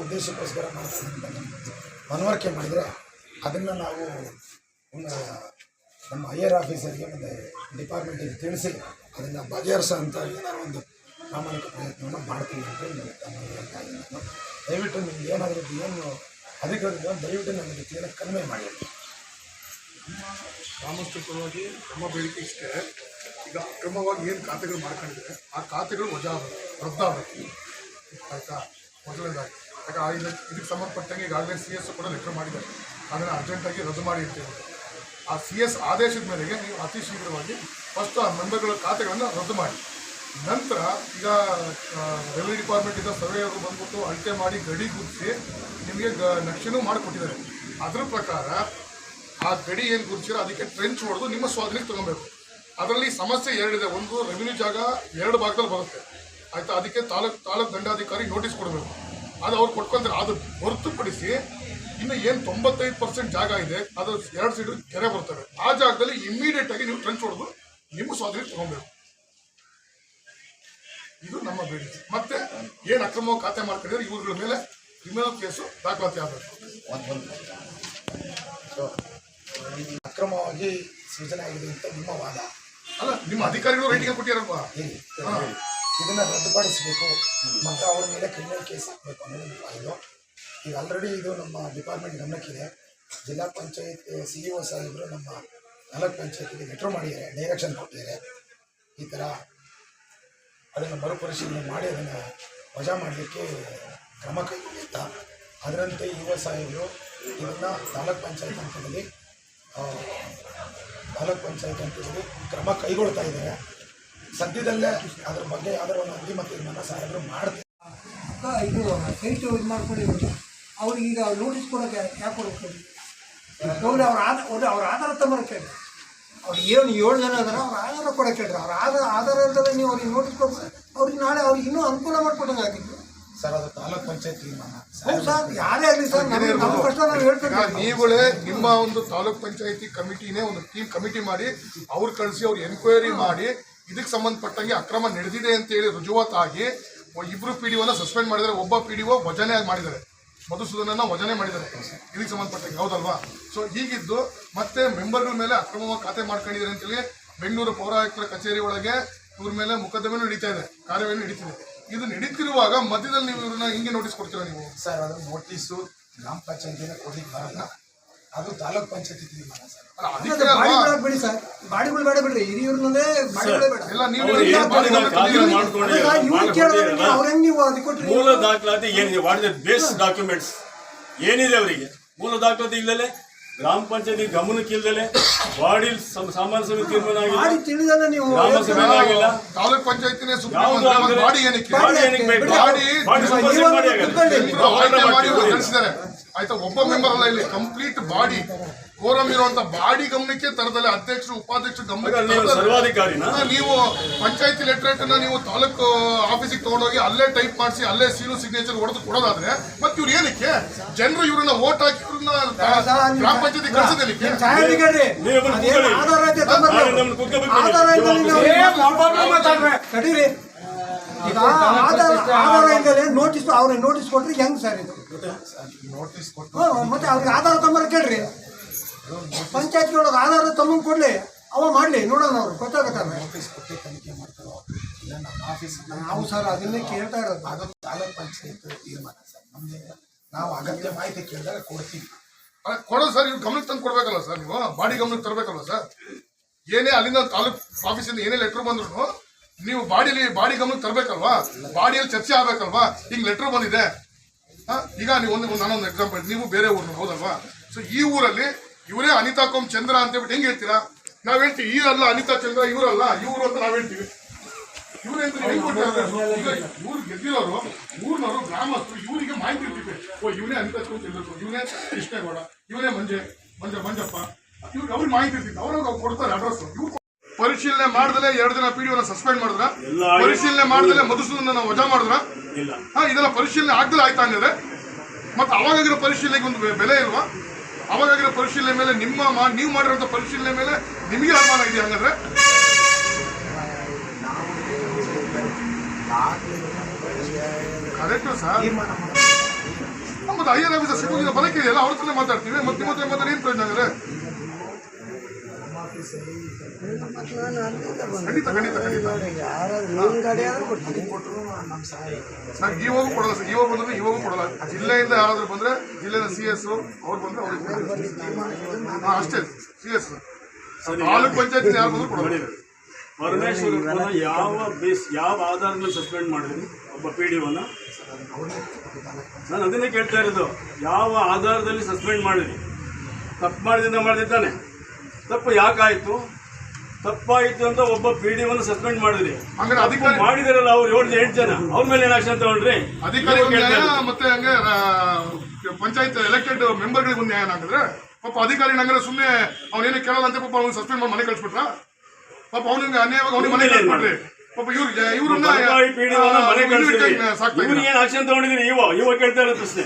ಉದ್ದೇಶಕ್ಕೋಸ್ಕರ ಮಾಡ್ತೀನಿ ಅಂತ ಮನವರಿಕೆ ಮಾಡಿದರೆ ಅದನ್ನು ನಾವು ನಮ್ಮ ನಮ್ಮ ಹೈಯರ್ ಆಫೀಸರ್ಗೆ ಮತ್ತು ಡಿಪಾರ್ಟ್ಮೆಂಟಿಗೆ ತಿಳಿಸಿ ಅದನ್ನು ಬಗೆಹರಿಸೋ ಅಂತ ಏನಾದ್ರು ಒಂದು ಪ್ರಾಮಾಣಿಕ ಪ್ರಯತ್ನವನ್ನು ಮಾಡ್ತೀವಿ ಅಂತ ನಾನು ದಯವಿಟ್ಟು ನಿಮ್ಗೆ ಏನಾದರೂ ಏನು ಅಧಿಕಾರಿಗಳು ದಯವಿಟ್ಟು ನಮಗೆ ರೀತಿಯನ್ನು ಕಡಿಮೆ ಮಾಡಿ. ಗ್ರಾಮಸ್ಥರ ಪರವಾಗಿ ನಮ್ಮ ಬೇಡಿಕೆ ಇಷ್ಟೇ. ಈಗ ಅಕ್ರಮವಾಗಿ ಏನು ಖಾತೆಗಳು ಮಾಡ್ಕೊಂಡಿದ್ರೆ ಆ ಖಾತೆಗಳು ವಜಾ ರದ್ದಾಗಬೇಕು ಆಯ್ತಾ? ಮೊದಲನೇದಾಗಿ. ಆ ಇದಕ್ಕೆ ಇದಕ್ಕೆ ಸಂಬಂಧಪಟ್ಟಂಗೆ ಈಗಾಗಲೇ ಸಿ ಎಸ್ ಕೂಡ ಲೆಟರ್ ಮಾಡಿದ್ದಾರೆ. ಅದನ್ನು ಅರ್ಜೆಂಟಾಗಿ ರದ್ದು ಮಾಡಿ ಇರ್ತೇವೆ ಆ ಸಿ ಎಸ್ ಆದೇಶದ ಮೇರೆಗೆ ನೀವು ಅತಿ ಶೀಘ್ರವಾಗಿ ಫಸ್ಟ್ ಆ ಮೆಂಬರ್ಗಳ ಖಾತೆಗಳನ್ನು ರದ್ದು ಮಾಡಿ. ನಂತರ ಈಗ ರೈಲ್ವೆ ಡಿಪಾರ್ಟ್ಮೆಂಟಿಂದ ಸರ್ವೇಯವರು ಬಂದ್ಬಿಟ್ಟು ಅಳತೆ ಮಾಡಿ ಗಡಿ ಗುರುತಿಸಿ ನಿಮಗೆ ಗ, ನಕ್ಷೆನೂ ಮಾಡಿಕೊಟ್ಟಿದ್ದಾರೆ. ಅದರ ಪ್ರಕಾರ ಆ ಗಡಿ ಏನು ಗುರುತಿಸಿರೋ ಅದಕ್ಕೆ ಟ್ರೆಂಚ್ ಹೊಡೆದು ನಿಮ್ಮ ಸ್ವಾಧೀನಕ್ಕೆ ತಗೊಬೇಕು. ಅದರಲ್ಲಿ ಸಮಸ್ಯೆ ಎರಡಿದೆ. ಒಂದು ರೆವಿನ್ಯೂ ಜಾಗ ಎರಡು ಭಾಗದಲ್ಲಿ ಬರುತ್ತೆ. ಆಯ್ತಾ ಅದಕ್ಕೆ ತಾಲೂಕ್ ತಾಲೂಕ್ ದಂಡಾಧಿಕಾರಿ ನೋಟಿಸ್ ಕೊಡಬೇಕು. ಅದು ಅವ್ರು ಕೊಟ್ಕೊಂತಾರೆ ಅದು ಹೊರತುಪಡಿಸಿ ಇನ್ನು ಏನು ತೊಂಬತ್ತೈದು ಪರ್ಸೆಂಟ್ ಜಾಗ ಇದೆ ಅದು ಎರಡು ಸೈಡ್ ಕೆರೆ ಬರ್ತವೆ. ಆ ಜಾಗದಲ್ಲಿ ಇಮಿಡಿಯೇಟ್ ಆಗಿ ನೀವು ಟ್ರೆಂಚ್ ಹೊಡೆದು ನಿಮ್ಮ ಸ್ವಾಧೀನಕ್ಕೆ ತಗೊಬೇಕು. ಇದು ನಮ್ಮ ಬೇಡಿಕೆ. ಮತ್ತೆ ಏನು ಅಕ್ರಮ ಖಾತೆ ಮಾಡ್ಕೊಂಡಿದ್ರೆ ಇವ್ರಗಳ ಮೇಲೆ ಕ್ರಿಮಿನಲ್ ಕೇಸು ದಾಖಲಾತಿ ಆಗಬೇಕು. ಸೊ ಅಕ್ರಮವಾಗಿ ಸೃಜನೆ ಆಗಿದೆ ಅಂತ ನಿಮ್ಮ ವಾದ. ಅಲ್ಲ ನಿಮ್ಮ ಅಧಿಕಾರಿಗಳು ರೈಟಿಗೆ ಕೊಟ್ಟಿರಲ್ವಾ? ಇದನ್ನ ರದ್ದುಪಡಿಸಬೇಕು ಮತ್ತು ಅವ್ರ ಮೇಲೆ ಕ್ರಿಮಿನಲ್ ಕೇಸ್ ಹಾಕಬೇಕು ಅನ್ನೋದು ಇದು. ಈಗ ಆಲ್ರೆಡಿ ಇದು ನಮ್ಮ ಡಿಪಾರ್ಟ್ಮೆಂಟ್ ಗಮನಕ್ಕಿದೆ. ಜಿಲ್ಲಾ ಪಂಚಾಯತ್ ಸಿ ಇ ಒ ಸಾಹೇಬರು ನಮ್ಮ ತಾಲೂಕ್ ಪಂಚಾಯತ್ಗೆ ಲೆಟ್ರ್ ಮಾಡಿದ್ದಾರೆ ಡೈರೆಕ್ಷನ್ ಕೊಟ್ಟಿದ್ದಾರೆ. ಈ ಥರ ಅದನ್ನು ಮರುಪರಿಶೀಲನೆ ಮಾಡಿ ಅದನ್ನು ವಜಾ ಮಾಡಲಿಕ್ಕೆ ಕ್ರಮ ಕೈಗೊಂಡಿದ್ದ. ಅದರಂತೆ ಯುವ ಸಾಹೇಬರು ಇದನ್ನು ತಾಲೂಕ್ ಪಂಚಾಯತ್ ಹಂತದಲ್ಲಿ ಆ, ತಾಲೂಕ್ ಪಂಚಾಯತ್ ಅಂತದಲ್ಲಿ ಕ್ರಮ ಕೈಗೊಳ್ತಾ ಇದ್ದಾರೆ. ಸದ್ಯದಲ್ಲೇ ಅದ್ರ ಬಗ್ಗೆ ಯಾವ್ದಾರ ಒಂದು ಅಂತಿಮ ತೀರ್ಮಾನ ಸಾಹೇಬರು ಮಾಡ್ತಾರೆ? ಇದು ಸೈಟು ಇದು ಮಾಡ್ಕೊಂಡಿರೋದು ಅವ್ರಿಗೆ ಈಗ ನೋಟಿಸ್ ಕೊಡೋಕೆ ಯಾಕೆ ಕೊಡಬೇಕು ಗೌರಿ ಅವ್ರ ಆಧಾರ ಒಂದು ಅವ್ರ ಆಧಾರ ಹೇಳ್ರಿ ಅವ್ರು ಏನು ಏಳು ಜನ ಅದಾರ ಅವ್ರ ಆಧಾರ ಕೊಡಕ್ಕೆ ಹೇಳ್ರಿ. ಅವ್ರ ಆಧಾರ ಆಧಾರ ಇಲ್ದಲೆ ನೀವು ಅವ್ರಿಗೆ ನೋಟಿಸ್ ಕೊಡ್ತಾರೆ ಅವ್ರಿಗೆ ನಾಳೆ ಅವ್ರಿಗೆ ಇನ್ನೂ ಅನುಕೂಲ ಮಾಡ್ಕೊಟ್ಟಂಗೆ ಆಗಿದ್ದು ಸರ್ ಅದು ತಾಲೂಕ್ ಪಂಚಾಯತ್ ತೀರ್ಮಾನ. ಹೌದು ಸರ್ ಯಾರೇ ಆಗಲಿ ಸರ್ ನಮ್ಮ ಕಷ್ಟ ನಾವು ಹೇಳ್ತೀವಿ ನೀವುಗಳೇ ನಿಮ್ಮ ಒಂದು ತಾಲೂಕ್ ಪಂಚಾಯತಿ ಕಮಿಟಿನೇ ಒಂದು ಟೀಮ್ ಕಮಿಟಿ ಮಾಡಿ ಅವ್ರು ಕಳಿಸಿ ಅವ್ರು ಎನ್ಕ್ವೈರಿ ಮಾಡಿ ಇದಕ್ಕೆ ಸಂಬಂಧಪಟ್ಟಂಗೆ ಅಕ್ರಮ ನಡೆದಿದೆ ಅಂತ ಹೇಳಿ ರುಜುವಾತಾಗಿ ಇಬ್ಬರು ಪಿ ಡಿ ಒನ ಸಸ್ಪೆಂಡ್ ಮಾಡಿದರೆ ಒಬ್ಬ ಪಿ ಡಿ ಒ ವಜನೆ ಮಾಡಿದ್ದಾರೆ. ಮಧುಸೂದನನ್ನ ವಜನೆ ಮಾಡಿದ್ದಾರೆ. ಇದಕ್ಕೆ ಸಂಬಂಧಪಟ್ಟಂಗೆ. ಹೌದಲ್ವಾ? ಸೊ ಹೀಗಿದ್ದು ಮತ್ತೆ ಮೆಂಬರ್ಗಳ ಮೇಲೆ ಅಕ್ರಮವಾಗಿ ಖಾತೆ ಮಾಡ್ಕೊಂಡಿದ್ದಾರೆ ಅಂತೇಳಿ ಬೆಂಗಳೂರು ಪೌರಾಯುಕ್ತರ ಕಚೇರಿ ಒಳಗೆ ಇವ್ರ ಮೇಲೆ ಮೊಕದ್ದಮೆನೂ ನಡೀತಾ ಇದೆ. ಕಾರ್ಯವೇನು ನಡೀತಿದೆ. ಇದು ನಡೀತಿರುವಾಗ ಮಧ್ಯದಲ್ಲಿ ನೀವು ಇವ್ರನ್ನ ಹಿಂಗೆ ನೋಟಿಸ್ ಕೊಡ್ತೀರಾ ನೀವು? ಸರ್, ಅದು ನೋಟಿಸು ಗ್ರಾಮ ಪಂಚಾಯತಿನ ಕೊಡ್ಲಿಕ್ಕೆ ಬರಲ್ಲ. ಅದು ತಾಲೂಕ್ ಪಂಚಾಯತಿ ತೀರ್ಮಾನ ಸರ್. ಅಲ್ಲ, ಅದಕ್ಕೆ ಬಾಡಿ ಅಲ್ವಾ? ಬಿಡಕ್ ಬಿಡಿ ಸರ್. ಬಾಡಿಗಳು ಬೇಡ ಬಿಡ್ರಿ ಹಿರಿಯೂರ್ನಲ್ಲೇ ಬಾಡಿಗಳೇ ಬೇಡ. ಎಲ್ಲ ನೀವು ಏನ್ ಇವ್ರು ಕೇಳಿದ್ರೆ ಅವ್ರ ಹೆಂಗ್ ಕೊಟ್ರಿ? ಮೂಲ ದಾಖಲಾತಿ ಏನಿದೆ? What is base documents. ಏನಿದೆ ಅವರಿಗೆ? ಮೂಲ ದಾಖಲಾತಿ ಇಲ್ಲದೆ ಗ್ರಾಮ ಪಂಚಾಯತಿ ಗಮನಕ್ಕೆ ಇಲ್ಲದೆ ವಾರ್ಡಿ ಸಮ- ಸಾಮಾನ್ಯ ಸಭೆ ತೀರ್ಮಾನ ತಿಳಿದಲ್ಲ ನೀವು ಗ್ರಾಮ ಸಭೆ ಆಗಿಲ್ಲ? ತಾಲೂಕ್ ಪಂಚಾಯತಿನೇ ಸುಪ್ರೀಂ ಯಾವ್ದು ಕೋರ್ಟ್ ಆಗದೆ? ಬಾಡಿ ಏನಕ್ಕೆ? ಬಾಡಿ ಏನಕ್ಕೆ ಬೇಕು? ಬಾಡಿ ಬಾಡಿ ಸಮಸ್ಯೆ ಮಾಡಿ ಆಗಲ್ಲ. ಕುತ್ಕೊಳ್ಳಿ. ಇಬ್ರು ಆಯ್ತಾ ಒಬ್ಬ ಮೆಂಬರ್ ಅಲ್ಲ ಇಲ್ಲಿ ಕಂಪ್ಲೀಟ್ ಬಾಡಿ. ಕೋರಂ ಇರುವಂತ ಬಾಡಿ ಗಮನಕ್ಕೆ ತರದಲ್ಲಿ ಅಧ್ಯಕ್ಷರು ಉಪಾಧ್ಯಕ್ಷರು ಗಮನಕ್ಕೆ ನೀವು ಪಂಚಾಯತಿ ಲೆಟರೇಟ್ ಅನ್ನ ನೀವು ತಾಲೂಕು ಆಫೀಸಿಗೆ ತಗೊಂಡೋಗಿ ಅಲ್ಲೇ ಟೈಪ್ ಮಾಡಿಸಿ ಅಲ್ಲೇ ಸೀಲು ಸಿಗ್ನೇಚರ್ ಹೊಡೆದು ಕೊಡೋದಾದ್ರೆ ಮತ್ತೆ ಇವ್ರು ಏನಕ್ಕೆ? ಜನರು ಇವ್ರನ್ನ ಓಟ್ ಹಾಕಿ ಇವ್ರನ್ನ ಗ್ರಾಮ ಪಂಚಾಯತಿ ಕಳ್ಸೋದೇನಕ್ಕೆ ನೋಟಿಸ್ ಅವ್ರಿಗೆ ನೋಟಿಸ್ ಕೊಟ್ರಿ ಹೆಂಗ್ ಸರ್ ಇದು? ನೋಟಿಸ್ ಕೊಟ್ಟು ಮತ್ತೆ ಅವ್ರಿಗೆ ಆಧಾರ ತಂಬರ ಕೇಳ್ರಿ. ಪಂಚಾಯತ್ ಕೇಳೋದು ಆಧಾರ ತಮ್ಮ ಕೊಡ್ಲಿ. ಅವ ಮಾಡ್ಲಿ, ನೋಡೋಣ ಅವ್ರು, ಗೊತ್ತಾಗತ್ತಲ್ಲ. ನೋಟಿಸ್ ಕೊಟ್ಟು ತನಿಖೆ ಮಾಡ್ತಾರೆ ಇಲ್ಲ ನಾವು ಸರ್ ಅದನ್ನೇ ಕೇಳ್ತಾ ಇರೋದು. ತಾಲೂಕ್ ಪಂಚಾಯತ್ ತೀರ್ಮಾನ ಸರ್ ನಮ್ಗೆ ನಾವು ಅಗತ್ಯ ಮಾಹಿತಿ ಕೇಳಿದಾಗ ಕೊಡ್ತೀವಿ ಕೊಡೋ ಸರ್ ಇವ್ರು ಗಮನಕ್ಕೆ ತಂದು ಕೊಡ್ಬೇಕಲ್ಲ ಸರ್ ನೀವು? ಬಾಡಿ ಗಮನಕ್ಕೆ ತರಬೇಕಲ್ಲ ಸರ್ ಏನೇ ಅಲ್ಲಿಂದ ತಾಲೂಕ್ ಆಫೀಸಿಂದ ಏನೇ ಲೆಟರ್ ಬಂದ್ರು ನೀವು ಬಾಡಿಲಿ, ಬಾಡಿ ಗಮನ ತರಬೇಕಲ್ವಾ? ಬಾಡಿಯಲ್ಲಿ ಚರ್ಚೆ ಆಗ್ಬೇಕಲ್ವಾ? ಹಿಂಗ್ ಲೆಟರ್ ಬಂದಿದೆ. ಈಗ ನೀವು ಒಂದು ನಾನೊಂದು ಎಕ್ಸಾಂಪಲ್ ನೀವು ಬೇರೆ ಊರಿನ ಹೌದಲ್ವಾ? ಸೊ ಈ ಊರಲ್ಲಿ ಇವರೇ ಅನಿತಾ ಕೋಮ್ ಚಂದ್ರ ಅಂತ ಹೇಳ್ಬಿಟ್ಟು ಹೆಂಗ್ ಹೇಳ್ತೀರಾ? ನಾವ್ ಹೇಳ್ತೀವಿ ಇವರಲ್ಲ ಅನಿತಾ ಚಂದ್ರ, ಇವರಲ್ಲ, ಇವರು ಅಂತ ನಾವ್ ಹೇಳ್ತೀವಿ. ಇವ್ರು ಗೆದ್ದಿರೋರು, ಊರ್ನವರು, ಗ್ರಾಮಸ್ಥರು, ಇವರಿಗೆ ಮಾಹಿತಿ ಇರ್ತೀವಿ ಓ, ಇವನೇ ಅನಿತಾ ಚಂದ್ರ ಇವನೇ ಕೃಷ್ಣೇಗೌಡ, ಇವನೇ ಮಂಜೆ, ಮಂಜ ಮಂಜಪ್ಪ. ಇವ್ರಿಗೆ ಅವ್ರಿಗೆ ಮಾಹಿತಿ ಇರ್ತಿತ್ತು. ಅವ್ರವ್ರು ಅವ್ರು ಕೊಡ್ತಾರೆ ಅಡ್ರೆಸ್ ಇವ್ರು ಪರಿಶೀಲನೆ ಮಾಡದಲೇ ಎರಡು ದಿನ ಪಿಡಿಒನ ಸಸ್ಪೆಂಡ್ ಮಾಡಿದ್ರ. ಪರಿಶೀಲನೆ ಮಾಡ್ದಲೆ ಮಧುಸೂದನ ವಜಾ ಮಾಡಿದ್ರ? ಹಾ ಇದೆಲ್ಲ ಪರಿಶೀಲನೆ ಆಗ್ದಲೇ ಆಯ್ತಾ ಅಂದ್ರೆ ಮತ್ತೆ ಅವಾಗಿರೋ ಪರಿಶೀಲನೆಗೆ ಒಂದು ಬೆಲೆ ಇಲ್ವಾ? ಅವಾಗಿರೋ ಪರಿಶೀಲನೆ ಮೇಲೆ ನಿಮ್ಮ ನೀವು ಮಾಡಿರೋಂಥ ಪರಿಶೀಲನೆ ಮೇಲೆ ನಿಮಗೆ ಅನುಮಾನ ಇದೆ ಹಂಗಂದ್ರೆ? Correct sir. ಮತ್ತೆ ಐಆರ್ ಆಫೀಸರ್ ಸಿಬ್ಬಂದಿ ಅವ್ರ ಮಾತಾಡ್ತೀವಿ. ಮತ್ತೆ ನಿಮ್ಮ ಹತ್ರ ಮಾತಾಡಿ ಏನು ಪ್ರಯೋಜನ ಆಗಿದೆ ಸರ್ ಇವಾಗ ಕೊಡಲ್ಲ ಸರ್ ಇವಾಗ ಬಂದ್ರೆ ಇವಾಗ ಕೊಡಲ್ಲ ಜಿಲ್ಲೆಯಿಂದ ಯಾರಾದ್ರೂ ಬಂದ್ರೆ ಜಿಲ್ಲೆಯ ಸಿ ಎಸ್ ಅವ್ರು ಬಂದ್ರೆ ಅವ್ರಿಗೆ ಅಷ್ಟೇ ಸಿ ಎಸ್ ತಾಲೂಕ್ ಪಂಚಾಯತ್ ಯಾರು ಬಂದ್ರು ಕೊಡಲ್ಲ ಪರಮೇಶ್ವರ್ ಯಾವ ಬೇಸ್ ಯಾವ ಆಧಾರ ಮೇಲೆ ಸಸ್ಪೆಂಡ್ ಮಾಡಿದ್ರು ಒಬ್ಬ ಪಿ ಡಿ ಒನ ನಾನು ಅದನ್ನೇ ಕೇಳ್ತಾ ಇರೋದು, ಯಾವ ಆಧಾರದಲ್ಲಿ ಸಸ್ಪೆಂಡ್ ಮಾಡಿದ್ರಿ? ತಪ್ಪು ಮಾಡಿದಿಂದ ಮಾಡಿದ್ದಾನೆ ತಪ್ಪು ಯಾಕಾಯ್ತು? ತಪ್ಪಾಯಿತು ಅಂತ ಒಬ್ಬ ಪಿ ಡಿ ಒನ್ ಸಸ್ಪೆಂಡ್ ಮಾಡಿದ್ರಿ. ಮಾಡಿದಾರಲ್ಲ ಅವ್ರು ಏಳು ಎಂಟು ಜನ. ಅವ್ರ ಮೇಲೆ ಏನು ಆಕ್ಷನ್ ತಗೊಂಡ್ರಿ? ಮತ್ತೆ ಹಂಗೆ ಪಂಚಾಯತ್ ಎಲೆಕ್ಟೆಡ್ ಮೆಂಬರ್ಗಳಿಗೆ ಒಂದು ನ್ಯಾಯ ಹಾಕಿದ್ರೆ ಪಾಪ ಅಧಿಕಾರಿ ಹಂಗಾರೆ ಸುಮ್ಮನೆ ಅವನೇನು ಕೇಳಲ್ಲ ಅಂತ ಪಾಪ ಅವ್ನು ಸಸ್ಪೆಂಡ್ ಮಾಡಿ ಮನೆ ಕಳಿಸ್ಬಿಟ್ರ? ಪಾಪ ಅವನಿಗೆ ಅನ್ಯಾಯವಾಗಿ ಅವ್ನಿಗೆ ಮನೆ ಕಳಿಸ್ಬಿಟ್ರಿ. ಪಾಪ ಇವ್ರು ಇವ್ರನ್ನ ಮನೆ ಇದ್ದಾರೆ. ಏನು ಆಕ್ಷನ್ ತಗೊಂಡಿದ್ರಿ? ಇವ ಇವ ಕೇಳ್ತಾ ಇರೋ ಪ್ರಶ್ನೆ.